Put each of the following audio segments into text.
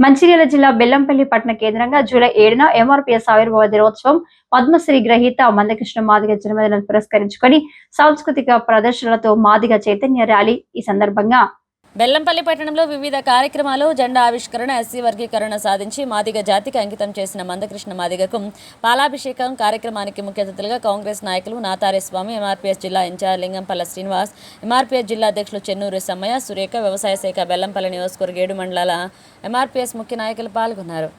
మంచిర్యాల జిల్లా బెల్లంపల్లి పట్టణ కేంద్రంగా జూలై ఏడున ఎంఆర్పీఎస్ ఆవిర్భావ దినోత్సవం పద్మశ్రీ గ్రహీత మందకృష్ణ మాదిగ జన్మదినం పురస్కరించుకొని సాంస్కృతిక ప్రదర్శనలతో మాదిగ చైతన్య ర్యాలీ ఈ సందర్భంగా బెల్లంపల్లి పట్టణంలో వివిధ కార్యక్రమాలు జెండా ఆవిష్కరణ ఎస్సీ వర్గీకరణ సాధించి మాదిగ జాతికి అంకితం చేసిన మందకృష్ణ మాదిగకు పాలాభిషేకం కార్యక్రమానికి ముఖ్య అతిథులుగా కాంగ్రెస్ నాయకులు నాతారే స్వామి ఎంఆర్పీఎస్ జిల్లా ఇన్ఛార్జ్ లింగంపల్ల శ్రీనివాస్ ఎంఆర్పీఎస్ జిల్లా అధ్యక్షులు చెన్నూరు సమ్మయ్య సురేఖ వ్యవసాయ శాఖ బెల్లంపల్లి నియోజకవర్గ ఏడు మండలాల ఎంఆర్పీఎస్ ముఖ్య నాయకులు పాల్గొన్నారు.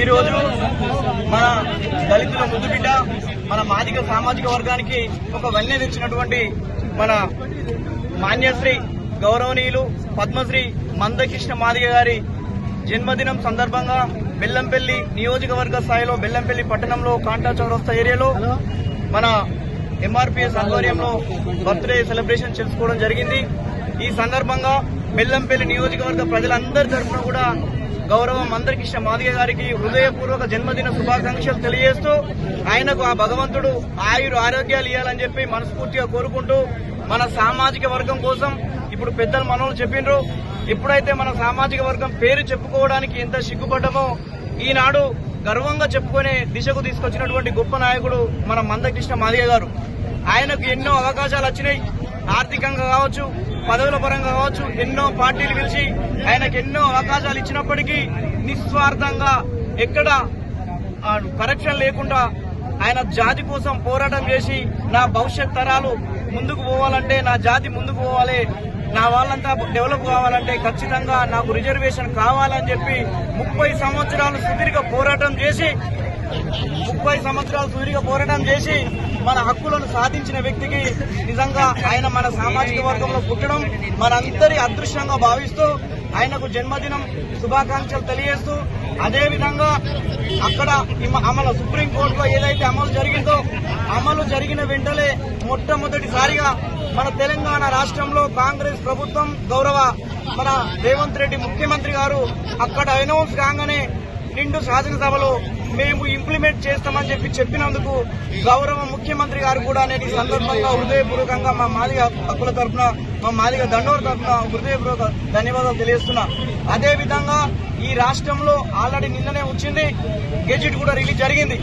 ఈ రోజు మన దళితుల ముద్దుబిడ్డ మన మాదిక సామాజిక వర్గానికి ఒక వెన్నె తెచ్చినటువంటి మన మాన్యశ్రీ గౌరవనీయులు పద్మశ్రీ మందకృష్ణ మాదిగ గారి జన్మదినం సందర్భంగా బెల్లంపల్లి నియోజకవర్గ స్థాయిలో బెల్లంపల్లి పట్టణంలో కాంటా చౌరస్తా ఏరియాలో మన ఎంఆర్పీఎస్ ఆధ్వర్యంలో బర్త్డే సెలబ్రేషన్ చేసుకోవడం జరిగింది. ఈ సందర్భంగా బెల్లంపల్లి నియోజకవర్గ ప్రజలందరి తరఫున కూడా గౌరవం మందకృష్ణ మాదిగ గారికి హృదయపూర్వక జన్మదిన శుభాకాంక్షలు తెలియజేస్తూ ఆయనకు ఆ భగవంతుడు ఆయురు ఆరోగ్యాలు ఇవ్వాలని చెప్పి మనస్ఫూర్తిగా కోరుకుంటూ మన సామాజిక వర్గం కోసం ఇప్పుడు పెద్దలు మనోళ్ళు చెప్పిండ్రు ఎప్పుడైతే మన సామాజిక వర్గం పేరు చెప్పుకోవడానికి ఎంత సిగ్గుపడ్డమో ఈనాడు గర్వంగా చెప్పుకునే దిశకు తీసుకొచ్చినటువంటి గొప్ప నాయకుడు మన మందకృష్ణ మాదిగ గారు. ఆయనకు ఎన్నో అవకాశాలు వచ్చినాయి. ఆర్థికంగా కావచ్చు పదవుల పరంగా కావచ్చు ఎన్నో పార్టీలు పిలిచి ఆయనకు ఎన్నో అవకాశాలు ఇచ్చినప్పటికీ నిస్వార్థంగా ఎక్కడ కరప్షన్ లేకుండా ఆయన జాతి కోసం పోరాటం చేసి నా భవిష్యత్ తరాలు ముందుకు పోవాలంటే నా జాతి ముందుకు పోవాలి నా వాళ్ళంతా డెవలప్ కావాలంటే ఖచ్చితంగా నాకు రిజర్వేషన్ కావాలని చెప్పి ముప్పై సంవత్సరాలు సుదీర్ఘ పోరాటం చేసి ముప్పై సంవత్సరాలు సుదీర్ఘ పోరాటం చేసి మన హక్కులను సాధించిన వ్యక్తికి నిజంగా ఆయన మన సామాజిక వర్గంలో పుట్టడం మనందరి అదృష్టంగా భావిస్తూ ఆయనకు జన్మదినం శుభాకాంక్షలు తెలియజేస్తూ అదే విధంగా అక్కడ ఇమ- అమలు సుప్రీంకోర్టులో ఏదైతే అమలు జరిగిందో అమలు జరిగిన వెంటనే మొట్టమొదటిసారిగా మన తెలంగాణ రాష్ట్రంలో కాంగ్రెస్ ప్రభుత్వం గౌరవ మన రేవంత్ రెడ్డి ముఖ్యమంత్రి గారు అక్కడ అనౌన్స్ కాగానే నిండు శాసనసభలో మేము ఇంప్లిమెంట్ చేస్తామని చెప్పి చెప్పినందుకు గౌరవ ముఖ్యమంత్రి గారు కూడా నేను ఈ సందర్భంగా హృదయపూర్వకంగా మా మాదిగ హక్కుల తరఫున మా మాదిగ దండోర్ తరఫున హృదయపూర్వక ధన్యవాదాలు తెలియజేస్తున్నా అదేవిధంగా ఈ రాష్ట్రంలో ఆల్రెడీ నిన్ననే వచ్చింది గెజిట్ కూడా రిలీజ్ జరిగింది.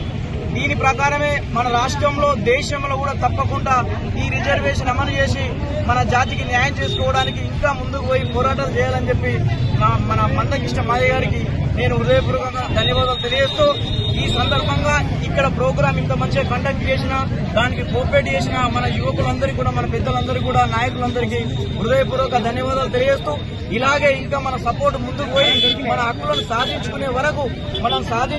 దీని ప్రకారమే మన రాష్ట్రంలో దేశంలో కూడా తప్పకుండా ఈ రిజర్వేషన్ అమలు చేసి మన జాతికి న్యాయం చేసుకోవడానికి ఇంకా ముందుకు పోయి పోరాటాలు చేయాలని చెప్పి మన మందకిష్ట మాయ గారికి నేను హృదయపూర్వకంగా ధన్యవాదాలు తెలియజేస్తూ ఈ సందర్భంగా ఇక్కడ ప్రోగ్రామ్ ఇంత మంచిగా కండక్ట్ చేసిన దానికి కోఆపరేట్ చేసిన మన యువకులందరికీ కూడా మన పెద్దలందరికీ కూడా నాయకులందరికీ హృదయపూర్వక ధన్యవాదాలు తెలియజేస్తూ ఇలాగే ఇంకా మన సపోర్ట్ ముందుకు పోయి మన హక్కులను సాధించుకునే వరకు మనం సాధి